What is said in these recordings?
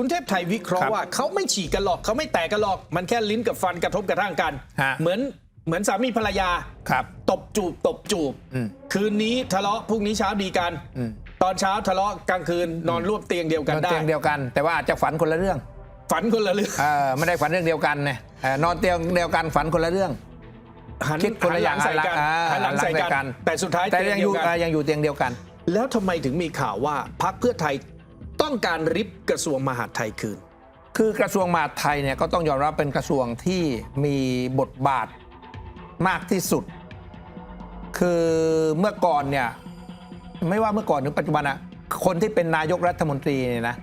คุณเทพไทยวิเคราะครัห์บว่าเขาไม่ฉีกกันหรอกเขาไม่แตกกันหรอก มันแค่ลิ้นกับฟันกระทบกระทั่งกันฮะเหมือนเหมือนสามีภรรยาครับ ตบจูบตบจูบอืมคืนนี้ทะเลาะพรุ่งนี้เช้าดีกันอืมตอนเช้าทะเลาะกลางคืนนอนร่วมเตียงเดียวกันนอนได้เตียงเดียวกัน แต่ว่าอาจจะฝันคนละเรื่อง ฝันคนละเรื่องเออไม่ได้ฝันเรื่องเดียวกันเนี่ยเออนอนเตียงเดียวกันฝันคนละเรื่องหันคิดคนละหัหลังใส่กันอ่าหันหลังใส่หันหลังใส่กักันนแต่สุดท้ายแต่เตียยังงเดีอยวยู่กันเอ่อยังอยู่เตียงเดียวกัน แล้วทำไมถึงมีข่าวว่าพรรคเพื่อไทย ต้องการริบกระทรวงมหาดไทยคืน คือกระทรวงมหาดไทยเนี่ยก็ต้องยอมรับเป็นกระทรวงที่มีบทบาทมากที่สุด คือเมื่อก่อนเนี่ยไม่ว่าเมื่อก่อนหรือปัจจุบันอะคนที่เป็นนายกรัฐมนตรีเนี่ยนะ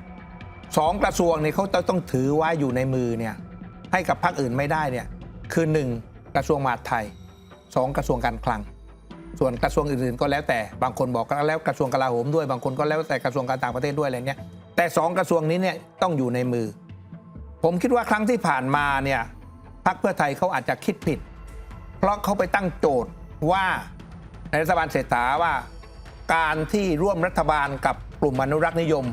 สองกระทรวงเนี่ยเขาต้องถือไว้อยู่ในมือเนี่ยให้กับพรรคอื่นไม่ได้เนี่ยคือหนึ่งกระทรวงมหาดไทยสองกระทรวงการคลัง ส่วนกระทรวงอื่นๆ ก็แล้วแต่บางคนบอกก็แล้วกระทรวงกลาโหมด้วยบางคนก็แล้วแต่กระทรวงการต่างประเทศด้วยอะไรเงี้ย แต่สองกระทรวงนี้เนี่ยต้องอยู่ในมือ ผมคิดว่าครั้งที่ผ่านมาเนี่ยพรรคเพื่อไทยเขาอาจจะคิดผิด เพราะเขาไปตั้งโจทย์ว่าในรัฐบาลเศรษฐาว่า การที่ร่วมรัฐบาลกับกลุ่มอนุรักษ์นิยม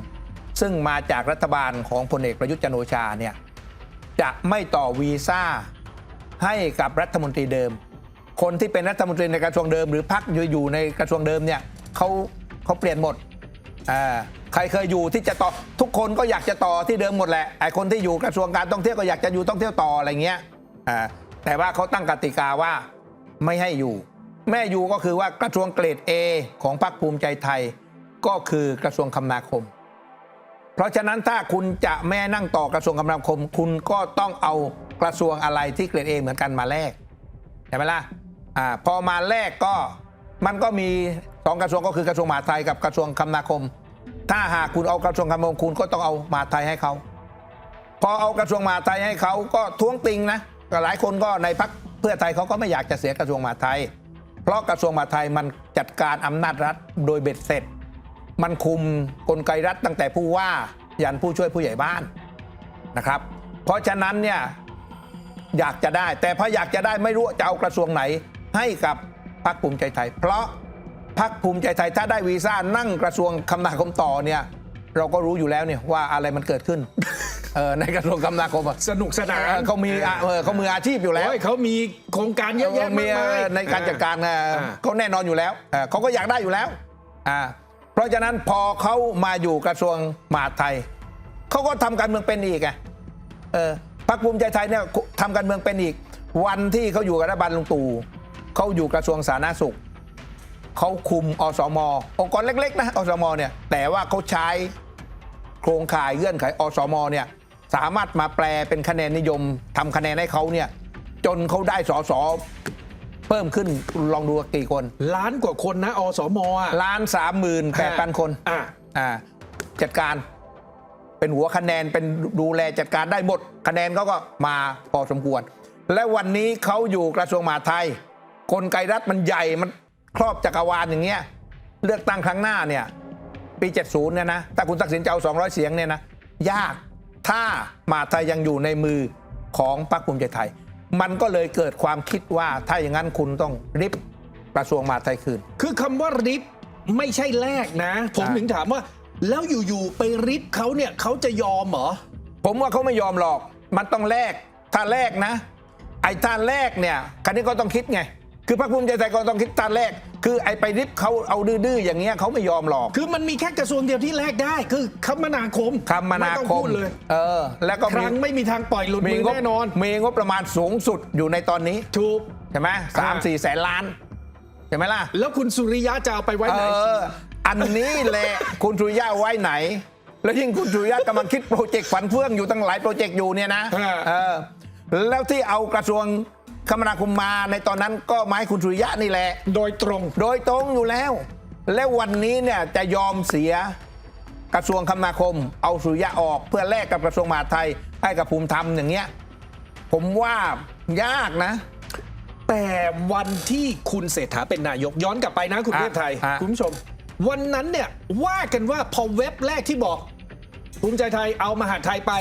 ซึ่งมาจากรัฐบาลของพลเอกประยุทธ์จันโอชาเนี่ยจะไม่ต่อวีซ่าให้กับรัฐมนตรีเดิม คนที่เป็นรัฐมนตรีในกระทรวงเดิม หรือพักยู่อยู่ในกระทรวงเดิมเนี่ยเขาเขาเปลี่ยนหมดอ่า ใครเคยอยู่ที่จะต่อทุกคนก็อยากจะต่อที่เดิมหมดแหละไอ้คนที่อยู่กระทรวงการท่องเที่ยวก็อยากจะอยู่ท่องเที่ยวต่ออะไรเงี้ยอ่าแต่ว่าเขาตั้งกติกาว่าไม่ให้อยู่ แม่อยู่ก็คือว่ากระทรวงเกรด A ของพรรคภูมิใจไทย ก็คือกระทรวงคมนาคม เพราะฉะนั้นถ้าคุณจะแม่นั่งต่อกระทรวงคมนาคม คุณก็ต้องเอากระทรวงอะไรที่เกรด A เหมือนกันมาแลกใช่ไหมล่ะอ่าพอมาแรกก็มันก็มีสองกระทรวงก็คือกระทรวงมหาดไทยกับกระทรวงคมนาคม ถ้าหากคุณเอากระทรวงคมนาคมคุณก็ต้องเอามหาไทยให้เขา พอเอากระทรวงมหาไทยให้เขาก็ท้วงติงนะหลายคนก็ในพักเพื่อไทยเขาก็ไม่อยากจะเสียกระทรวงมหาไทย เพราะกระทรวงมหาไทยมันจัดการอำนาจรัฐโดยเบ็ดเสร็จ มันคุมกลไกรัฐตั้งแต่ผู้ว่ายันผู้ช่วยผู้ใหญ่บ้านนะครับ เพราะฉะนั้นเนี่ยอยากจะได้ แต่พออยากจะได้ไม่รู้จะเอากระทรวงไหนให้กับพรรคภูมิใจไทย เพราะ พรรคภูมิใจไทยถ้าได้วีซ่านั่งกระทรวงคมนาคมต่อเนี่ย เราก็รู้อยู่แล้วเนี่ยว่าอะไรมันเกิดขึ้นเออในกระทรวงคมนาคมอะสนุกสนานเออเขามีอะเออเขามืออาชีพอยู่แล้ว โอ้ยเขามีโครงการเยอะแยะมีมากมาย ในการจัดการนะอ่า เขาแน่นอนอยู่แล้วเออเขาก็อยากได้อยู่แล้วอ่าเพราะฉะนั้นพอเขามาอยู่กระทรวงมหาดไทยเขาก็ทำการเมืองเป็นอีกไงเออพรรคภูมิใจไทยเนี่ยทำการเมืองเป็นอีก วันที่เขาอยู่กับรัฐบาลลุงตู่เขาอยู่กระทรวงสาธารณสุข เขาคุมอสม องค์กรเล็กๆนะอสมเนี่ยแต่ว่าเขาใช้โครงข่ายเงื่อนไขอสมเนี่ยสามารถมาแปลเป็นคะแนนนิยมทำคะแนนให้เขาเนี่ยจนเขาได้สสเพิ่มขึ้นลองดูว่ากี่คน ล้านกว่าคนนะอสมอะล้านสามหมื่นแปดพันคนอะอ่าจัดการเป็นหัวคะแนนเป็นดูแลจัดการได้หมดคะแนนเขาก็มาพอสมควร และวันนี้เขาอยู่กระทรวงมหาดไทยกลไกรัฐมันใหญ่มัน ครอบจักรวาลอย่างเงี้ยเลือกตั้งครั้งหน้าเนี่ยปี 70 เนี่ยนะถ้าคุณตักสินจะเอา 200 เสียงเนี่ยนะยากถ้ามหาดไทยยังอยู่ในมือของพรรคภูมิใจไทย มันก็เลยเกิดความคิดว่าถ้าอย่างนั้นคุณต้องริบกระทรวงมหาดไทยคืน คือคำว่าริบไม่ใช่แลกนะ ผมอะถึงถามว่า แล้วอยู่ๆไปริบเขาเนี่ยเขาจะยอมเหรอผมว่าเขาไม่ยอมหรอก มันต้องแลกถ้าแลกนะ ไอ้ท่าแรกเนี่ยคันนี้ก็ต้องคิดไง คือพรรคภูมิใจไทยก็ต้องคิดท่าแรก คือไอ้ไปริบเขาเอาดื้อๆอย่างเงี้ยเขาไม่ยอมหรอก คือมันมีแค่กระทรวงเดียวที่แลกได้ คือคมนาคมคมนาไต้องคมพูดเลยเออ แล้วก็คมีรั้งไม่มีทางปล่อยหลุดมืองบแน่นอน มีงบประมาณสูงสุดอยู่ในตอนนี้ถูก ใช่ไหมสามอ่าสี่แสนล้านใช่ไหมล่ะ แล้วคุณสุริยะจะเอาไปไว้เอไหนออันนี้แหละ คุณสุริยะไว้ไหน แล้วยิ่งคุณสุริยะกำลังคิดโปรเจกต์ฝันเฟื่องอยู่ตั้งหลายโปรเจกต์อยู่เนี่ยนะ ฮะ เออ แล้วที่เอากระทรวง คมนาคมมาในตอนนั้นก็ไม้คุณสุริยะนี่แหละ โดยตรง โดยตรงอยู่แล้ว แล้ววันนี้เนี่ยจะยอมเสียกระทรวงคมนาคม เอาสุริยะออกเพื่อแลกกับกระทรวงมหาดไทยให้กับภูมิธรรมอย่างเงี้ยผมว่ายากนะ แต่วันที่คุณเศรษฐาเป็นนายกย้อนกลับไปนะคุณฮะเทพไทยฮะคุณผู้ชม วันนั้นเนี่ยว่ากันว่าพอเว็บแรกที่บอกภูมิใจไทยเอามหาดไทยไป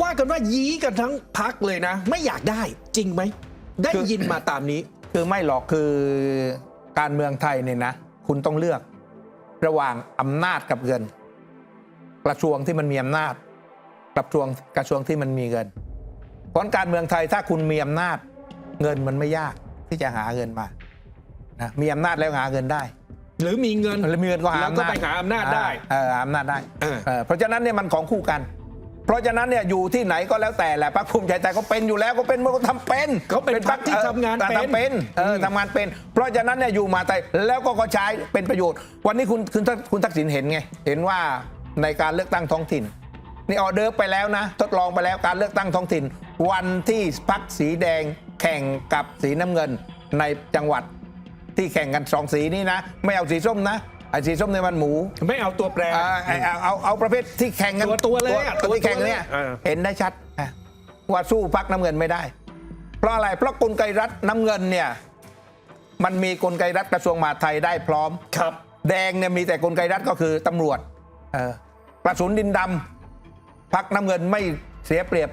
ว่ากันว่ายี้กันทั้งพักเลยนะ ไม่อยากได้จริงไหม ได้ยินมาตามนี้ คือไม่หรอกคือการเมืองไทยเนี่ยนะ คุณต้องเลือก ระหว่างอำนาจกับเงิน กระทรวงที่มันมีอำนาจกระทรวงกระทรวงที่มันมีเงินเพราะการเมืองไทยถ้าคุณมีอำนาจ เงินมันไม่ยากที่จะหาเงินมานะมีอำนาจแล้วหาเงินได้ หรือมีเงินแล้วมีเงินก็หาแล้วก็อำนาจไปหาอำนาจได้เออหาอำนาจได้เออเออเพราะฉะนั้นเนี่ยมันของคู่กัน เพราะฉะนั้นเนี่ยอยู่ที่ไหนก็แล้วแต่แหละพรรคภูมิใจไทยก็เป็นอยู่แล้วก็เป็นมันก็ทำเป็นเขาเป็นพรรคที่ออทำงานเป็นทำเป็นเออทำงานเป็น เพราะฉะนั้นเนี่ยอยู่มาไทยแล้วก็ก็ใช้เป็นประโยชน์ วันนี้คุณคุณคุณทักษิณเห็นไงเห็นว่าในการเลือกตั้งท้องถิ่นนี่ออเดอร์ฟไปแล้วนะ ทดลองไปแล้วการเลือกตั้งท้องถิ่น วันที่พักสีแดงแข่งกับสีน้ำเงินในจังหวัดที่แข่งกันสองสีนี้นะ ไม่เอาสีส้มนะ ไอ้สีส้มเนี่ยมันหมูไม่เอาตัวแปร อ่าไอ้เอาเอาเอาประเภทที่แข่งกันตัวตัวเลยอะตัวที่แข่งเนี่ยตัวเลยเห็นได้ชัดอะว่าสู้พักน้ำเงินไม่ได้ เพราะอะไรเพราะกลไกรัฐน้ำเงินเนี่ยมันมีกลไกรัฐกระทรวงมหาดไทยได้พร้อม ครับ แดงเนี่ยมีแต่กลไกรัฐก็คือตำรวจเออกระสุนดินดำพักน้ำเงินไม่เสียเปรียบ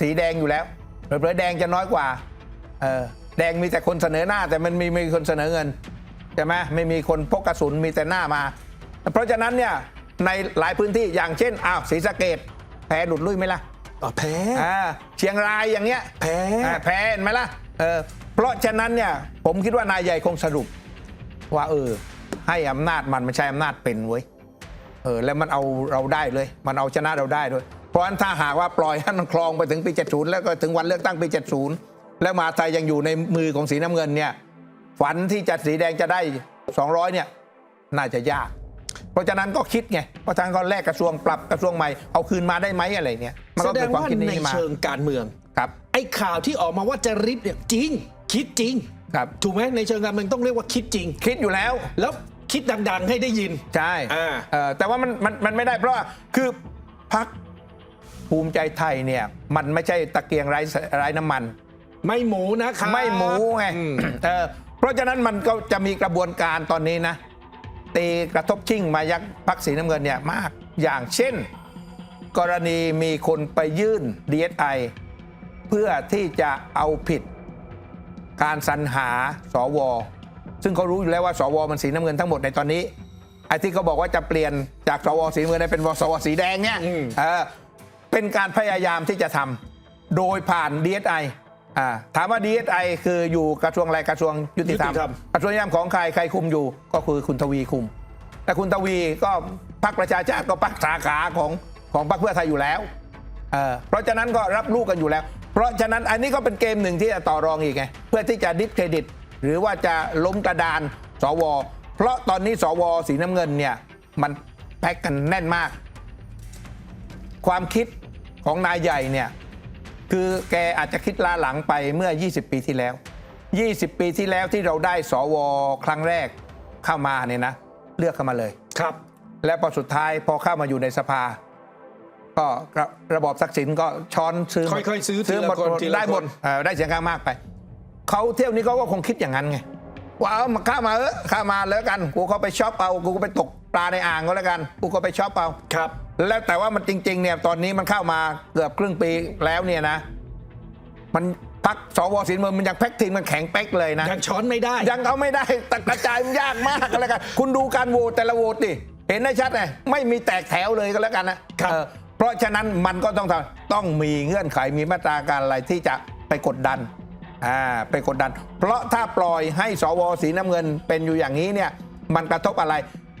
สีแดงอยู่แล้วเผลอๆแดงจะน้อยกว่าเออแดงมีแต่คนเสนอหน้า แต่มันมีไม่มีคนเสนอเงิน ใช่ไหมไม่มีคนพกกระสุนมีแต่หน้ามา เพราะฉะนั้นเนี่ยในหลายพื้นที่อย่างเช่นอ้าวศรีสะเกดแพ้หลุดลุ่ยไหมล่ะอ๋อแพ้อ่าเชียงรายอย่างเงี้ยแพ้อ่าแพ้เห็นไหมล่ะเออเพราะฉะนั้นเนี่ยผมคิดว่านายใหญ่คงสรุป ว่าเออ ให้อำนาจมันไม่ใช่อำนาจเป็นเว้ยเออแล้วมันเอาเราได้เลย มันเอาชนะเราได้ด้วยเพราะฉะนั้นถ้าหากว่าปล่อยให้มันคลองไปถึงปี 70 แล้วก็ถึงวันเลือกตั้งปี 70 แล้วมหาไทยยังอยู่ในมือของสีน้ำเงินเนี่ย ฝันที่จะสีแดงจะได้ 200 เนี่ย น่าจะยาก เพราะฉะนั้นก็คิดไงเพราะฉะนั้นก็แลกกระทรวงปรับกระทรวงใหม่เอาคืนมาได้ไหมอะไรเนี่ยมันแสก็ดเกิงดความว่าคิดในนี้มาเชิงการเมือง ครับไอ้ข่าวที่ออกมาว่าจะริบเนี่ยจริง คิดจริง ครับ ถูกไหมในเชิงการเมืองต้องเรียกว่าคิดจริง คิดอยู่แล้ว แล้วคิดดัง ๆ ให้ได้ยิน ใช่อ่า เอ่อแต่ว่ามันมันมันไม่ได้เพราะว่าคือพักภูมิใจไทยเนี่ยมันไม่ใช่ตะเกียงไร้ไร้น้ำมัน ไม่หมูนะครับไม่หมูไงอืม เออ เพราะฉะนั้นมันก็จะมีกระบวนการตอนนี้นะตีกระทบชิ่งมายักพักสีน้ำเงินเนี่ยมากอย่างเช่น กรณีมีคนไปยื่น DSI เพื่อที่จะเอาผิด การสรรหาสว ซึ่งเขารู้อยู่แล้วว่าสวมันสีน้ำเงินทั้งหมดในตอนนี้ไอ้ที่เขาบอกว่าจะเปลี่ยนจากสวสีน้ำเงินให้เป็นสวสีแดงเนี่ยอืมเออเป็นการพยายามที่จะทำโดยผ่าน DSI อ่าถามว่า DSI คืออยู่กระทรวงอะไรกระทรวงยุติธรรม กระทรวงยุติธรรมของใครใครคุมอยู่ก็คือคุณทวีคุม แต่คุณทวีก็พรรคประชาชาติก็พรรคสาขาของของพรรคเพื่อไทยอยู่แล้วเออเพราะฉะนั้นก็รับลูกกันอยู่แล้ว เพราะฉะนั้นอันนี้ก็เป็นเกมหนึ่งที่จะต่อรองอีกไงเพื่อที่จะดิสเครดิต หรือว่าจะล้มกระดานสว เพราะตอนนี้สวสีน้ำเงินเนี่ยมันแพ็กกันแน่นมาก ความคิดของนายใหญ่เนี่ย คือแกอาจจะคิดล้าหลังไปเมื่อ 20 ปีที่แล้ว 20 ปีที่แล้วที่เราได้สวครั้งแรกเข้ามาเนี่ยนะ เลือกเข้ามาเลย ครับ และพอสุดท้ายพอเข้ามาอยู่ในสภา ก็ระระบอบทักษิณก็ช้อนซื้อหมดค่อยๆซื้อทีละหมดคนทีละได้หมดคน เอ่อได้เสียงข้างมากไป เขาเที่ยวนี้เขาก็คงคิดอย่างนั้นไงว่าเอามาข้ามาเออข้ามาแล้วกัน กูก็ไปช็อปเอา กูก็ไปตกปลาในอ่างก็แล้วกัน กูก็ไปช็อปเอา ครับ แล้วแต่ว่ามันจริงๆเนี่ยตอนนี้มันเข้ามาเกือบครึ่งปีแล้วเนี่ยนะ มันพักสวสินเมืองมันยังแพ็กทีมมันแข็งเป๊กเลยนะยังช้อนไม่ได้ ยังเอาไม่ได้แต่กระจายมันยากมากก็แล้วกันคุณดูการโหวตแต่ละโหวตดิเห็นได้ชัดเลยไม่มีแตกแถวเลยก็แล้วกันนะครับเออเพราะฉะนั้นมันก็ต้องทำต้องมีเงื่อนไขมีมาตราการอะไรที่จะไปกดดันอ่าไปกดดัน เพราะถ้าปล่อยให้สวสีน้ำเงินเป็นอยู่อย่างนี้เนี่ยมันกระทบอะไร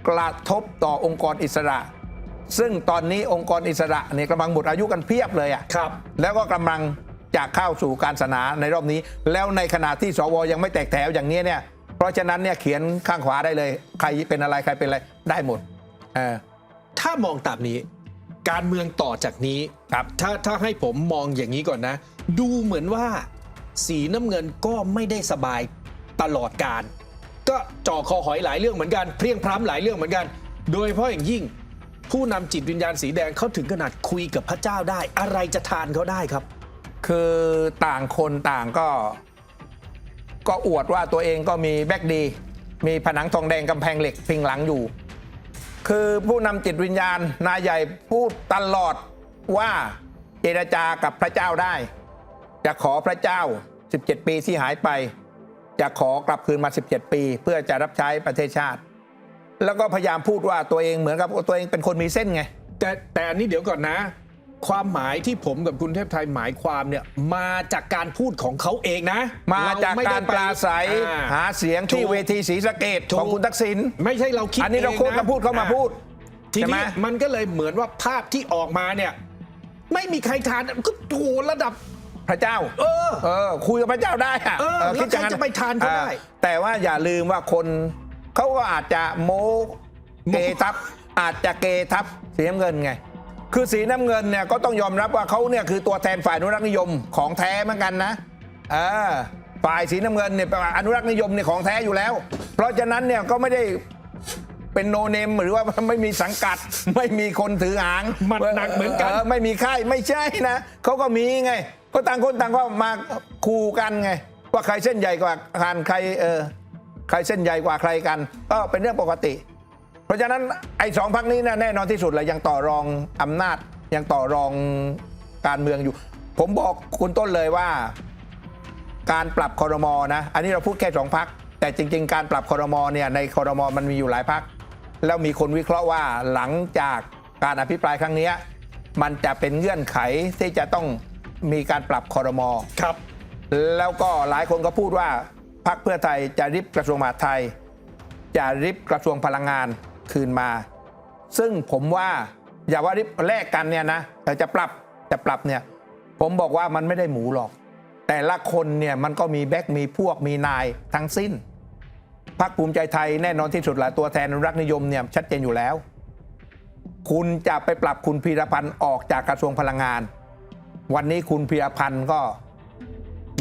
กระทบต่อองค์กรอิสระ ซึ่งตอนนี้องค์กรอิสระเนี่ยกำลังหมดอายุกันเพียบเลยอะครับ แล้วก็กำลังจะเข้าสู่การสนาในรอบนี้ แล้วในขณะที่สวยังไม่แตกแถวอย่างนี้เนี่ย เพราะฉะนั้นเนี่ยเขียนข้างขวาได้เลย ใครเป็นอะไรใครเป็นอะไรได้หมดเออถ้ามองตามนี้ การเมืองต่อจากนี้ครับถ้าถ้าให้ผมมองอย่างนี้ก่อนนะ ดูเหมือนว่าสีน้ำเงินก็ไม่ได้สบายตลอดการ ก็จ่อคอหอยหลายเรื่องเหมือนกันเพรียงพร้ำหลายเรื่องเหมือนกัน โดยเฉพาะอย่างยิ่ง ผู้นำจิตวิญญาณสีแดงเขาถึงขนาดคุยกับพระเจ้าได้ อะไรจะทานเขาได้ครับ คือต่างคนต่างก็ ก็อวดว่าตัวเองก็มีแบ็กดี มีผนังทองแดงกำแพงเหล็กพิงหลังอยู่ คือผู้นำจิตวิญญาณนายใหญ่พูดตลอดว่าเจรจากับพระเจ้าได้ จะขอพระเจ้า 17 ปีที่หายไป จะขอกลับคืนมา 17 ปี เพื่อจะรับใช้ประเทศชาติ แล้วก็พยายามพูดว่าตัวเองเหมือนกับตัวเองเป็นคนมีเส้นไง แต่แต่อันนี้เดี๋ยวก่อนนะ ความหมายที่ผมกับคุณเทพไทยหมายความเนี่ยมาจากการพูดของเขาเองนะมาจากเไได้การปราศัยอ่หาเสียงที่ถูกเวทีศรีสะเกดถูก ของคุณทักษิณ ไม่ใช่เราคิดอันนี้เรางพูดนะก็พูดเข้ามาพูดทีใช่ไหม นี้มันก็เลยเหมือนว่าภาพที่ออกมาเนี่ย ไม่มีใครทานก็โหระดับ พระเจ้า เออ เออ คุยกับพระเจ้าได้อะเออเออแล้วคิดอย่างนั้นใครจะไปทานเขาได้อ่แต่ว่าอย่าลืมว่าคน เขาก็อาจจะโมโม้เกทับ อาจจะเกทับสีน้ำเงินไง คือสีน้ำเงินเนี่ยก็ต้องยอมรับว่าเขาเนี่ยคือตัวแทนฝ่ายอนุรักษ์นิยมของแท้เหมือนกันนะเออฝ่ายสีน้ำเงินเนี่ยอนุรักษ์นิยมเนี่ยของแท้อยู่แล้ว เพราะฉะนั้นเนี่ยก็ไม่ได้เป็นโนเนมหรือว่าไม่มีสังกัด ไม่มีคนถือหางมันหนักเหมือนกันไม่มีค่ายไม่ใช่นะเขาก็มีไง ก็ต่างคนต่างก็มาคู่กันไง ว่าใครเส้นใหญ่กว่ากันใครเออ ใครเส้นใหญ่กว่าใครกันก็เป็นเรื่องปกติ เพราะฉะนั้นไอ้สองพักนี้นะแน่นอนที่สุดเลยยังต่อรองอำนาจยังต่อรองการเมืองอยู่ ผมบอกคุณต้นเลยว่า การปรับคอรมอนะ อันนี้เราพูดแค่สองพัก แต่จริง ๆ การปรับคอรมอเนี่ยในคอรมอมันมีอยู่หลายพัก แล้วมีคนวิเคราะห์ว่าหลังจากการอภิปรายครั้งเนี้ยมันจะเป็นเงื่อนไขที่จะต้องมีการปรับคอรมอครับ แล้วก็หลายคนก็พูดว่า พรรคเพื่อไทยจะริบกระทรวงมหาดไทย จะริบกระทรวงพลังงานคืนมา ซึ่งผมว่าอย่าว่าริบแลกกันเนี่ยนะแต่จะปรับจะปรับเนี่ยผมบอกว่ามันไม่ได้หมูหรอก แต่ละคนเนี่ยมันก็มีแบ็กมีพวกมีนายทั้งสิ้นพรรคภูมิใจไทยแน่นอนที่สุดแหละตัวแทนนรักนิยมเนี่ยชัดเจนอยู่แล้ว คุณจะไปปรับคุณพีรพันธ์ออกจากกระทรวงพลังงาน วันนี้คุณพีรพันธ์ก็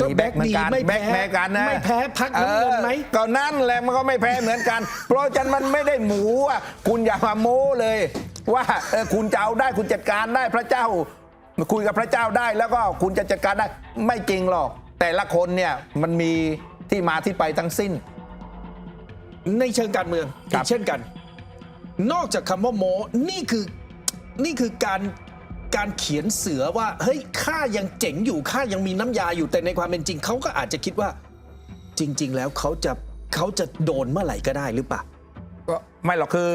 ก็มีแบ็กเหมือนกันแบ็คดีไม่แพ้แบ็กแม้กันนะไม่แพ้พรรคน้ำเงินไหมออก็นั่นแหละมันก็ไม่แพ้เหมือนกัน เพราะฉะนันมันไม่ได้หมูอะคุณอย่ามาโม้เลย ว่าเออคุณจะเอาได้คุณจัดการได้พระเจ้า คุยกับพระเจ้าได้แล้วก็คุณจะจัดการได้ไม่จริงหรอก แต่ละคนเนี่ยมันมีที่มาที่ไปทั้งสิ้น ในเชิงการเมืองครัอีบกเช่นกัน นอกจากคำว่าโมนี่คือนี่คือการ การเขียนเสือว่าเฮ้ยข้ายังเจ๋งอยู่ข้ายังมีน้ำยาอยู่แต่ในความเป็นจริงเขาก็อาจจะคิดว่า จริง ๆ แล้วเขาจะเขาจะโดนเมื่อไหร่ก็ได้หรือเปล่าก็ไม่หรอกคือ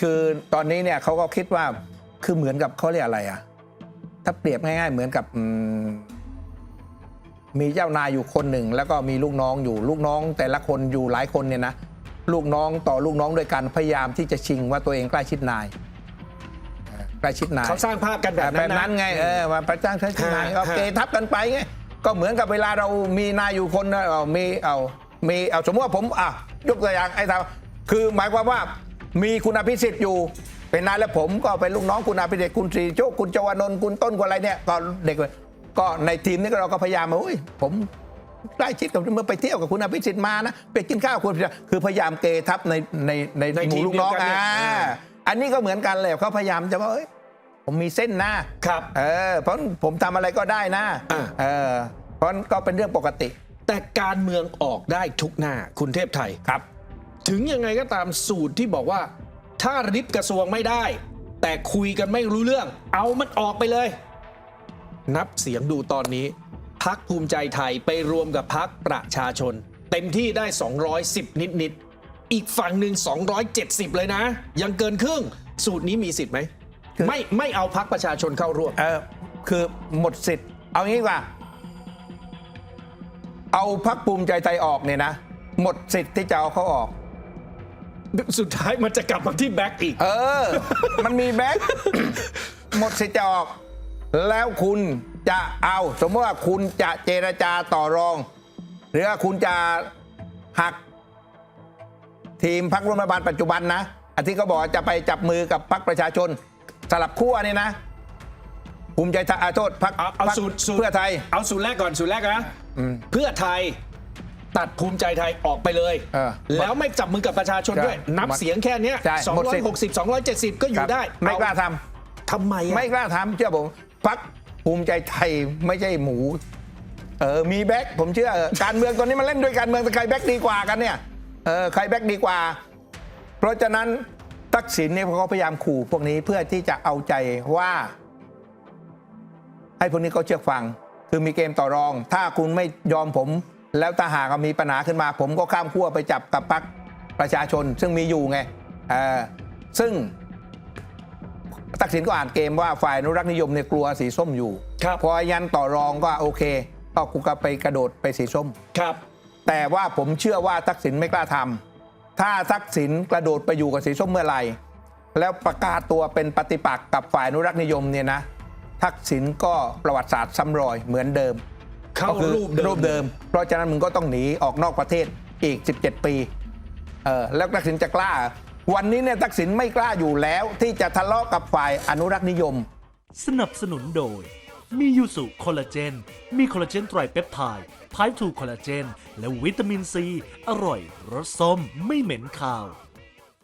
คือตอนนี้เนี่ยเขาก็คิดว่าคือเหมือนกับเขาเรียกอะไรอะถ้าเปรียบง่าย ๆ เหมือนกับมีเจ้านายอยู่คนหนึ่ง แล้วก็มีลูกน้องอยู่ลูกน้อง แต่ละคนอยู่หลายคนเนี่ยนะลูกน้องต่อลูกน้องด้วยกันพยายามที่จะชิงว่าตัวเองใกล้ชิดนาย ล้ชิดนายเขาสร้างภาพกันแบบแบนั้นบนะนั้นไงเออมาประจ้างใช้ชิดนายฮะก็ฮะเกทับกันไปไงก็เหมือนกับเวลาเรามีนายอยู่คนนะเอามีเอามีเอาสมมติว่าผมอะยกตัวอย่างไอ้ทาคือหมายความว่ามีคุณอภิสิทธิ์อยู่เป็นนายแล้วผมก็เป็นลูกน้องคุณอภิสิทธิ์คุณตรีโชคคุณจวานนท์คุณต้นคุณอะไรเนี่ยก็เด็กเลยก็ในทีมนี้ก็เราก็พยายามมาอุ้ยผมใกล้ชิดกับเมื่อไปเที่ยวกับคุณอภิสิทธิ์มานะไปกินข้าวกับคุณอภิสิทธิ์คือพยายามเกทับในในในในหมู่ทีมลูกน้องเดียวกันอ่าเนี่ย อันนี้ก็เหมือนกันเลยเขาพยายามจะว่าเอ้ยผมมีเส้นหน้าครับ เออเพราะผมทำอะไรก็ได้นะอ่า เออเพราะก็เป็นเรื่องปกติแต่การเมืองออกได้ทุกหน้าคุณเทพไทย ครับ ถึงยังไงก็ตามสูตรที่บอกว่า ถ้าริบกระทรวงไม่ได้ แต่คุยกันไม่รู้เรื่อง เอามันออกไปเลย นับเสียงดูตอนนี้พักภูมิใจไทยไปรวมกับพักประชาชน เต็มที่ได้ 210 นิดนิดๆ อีกฝั่งหนึ่ง270 เลยนะ ยังเกินครึ่ง สูตรนี้มีสิทธิ์ไหม คือ ไม่ไม่เอาพักประชาชนเข้าร่วม เออคือหมดสิทธิ์ เอางี้ดีกว่า เอาพักภูมิใจไทยออกเนี่ยนะ หมดสิทธิ์ที่จะเอาเขาออก สุดท้ายมันจะกลับมาที่แบ็กอีก เออ มันมีแบ็ค หมดสิทธิ์จะออก แล้วคุณจะเอา สมมติว่าคุณจะเจรจาต่อรอง หรือว่าคุณจะหัก ทีมพักร่วมรัฐบาลปัจจุบันนะอันที่เขาบอกว่าจะไปจับมือกับพักประชาชน สลับขั้วเนี่ยนะภูมิใจไทยอ่าโทษพักเอาเอาสูตรสูตรเพื่อไทย เอาสูตรแรกก่อนสูตรแรกนะอืมเพื่อไทยตัดภูมิใจไทยออกไปเลยเออแล้วไม่จับมือกับประชาชนด้วยใช่นับเสียงแค่เนี้ยใช่หมดสิทธิ์260 270 ก็อยู่ได้ ไม่กล้าเอทำทำไมอะไม่กล้าทำเชื่อผมพักภูมิใจไทยไม่ใช่หมู เออมีแบ็คผมเชื่อเออการเมืองตอนนี้มันเล่นด้วยการเมืองแต่ใครแบ็คดีกว่ากันเนี่ย เออใครแบ็คดีกว่า เพราะฉะนั้นทักษิณเนี่ยเขาพยายามขู่พวกนี้เพื่อที่จะเอาใจว่า ให้พวกนี้เขาเชื่อฟัง คือมีเกมต่อรอง ถ้าคุณไม่ยอมผม แล้วถ้าหากว่ามีปัญหาขึ้นมา ผมก็ข้ามขั้วไปจับกับพรรคประชาชน ซึ่งมีอยู่ไงเออซึ่งทักษิณก็อ่านเกมว่าฝ่ายอนุรักษ์นิยมเนี่ยกลัวสีส้มอยู่ครับพอยันต่อรองก็โอเค ก็กูก็ไปกระโดดไปสีส้มครับ แต่ว่าผมเชื่อว่าทักษิณไม่กล้าทำถ้าทักษิณกระโดดไปอยู่กับสีส้มเมื่อไหร่ แล้วประกาศตัวเป็นปฏิปักษ์กับฝ่ายอนุรักษ์นิยมเนี่ยนะ ทักษิณก็ประวัติศาสตร์ซ้ำรอยเหมือนเดิมเข้าก็คือรูปเดิมรูปเดิม เพราะฉะนั้นมึงก็ต้องหนีออกนอกประเทศอีก 17 ปีเออแล้วทักษิณจะกล้า วันนี้เนี่ยทักษิณไม่กล้าอยู่แล้วที่จะทะเลาะกับฝ่ายอนุรักษ์นิยม สนับสนุนโดย มียูสุคอลลาเจน มีคอลลาเจนไตรเปปไทด์ไพร์ทูคอลลาเจน และวิตามินซี อร่อย รสส้ม ไม่เหม็นคาว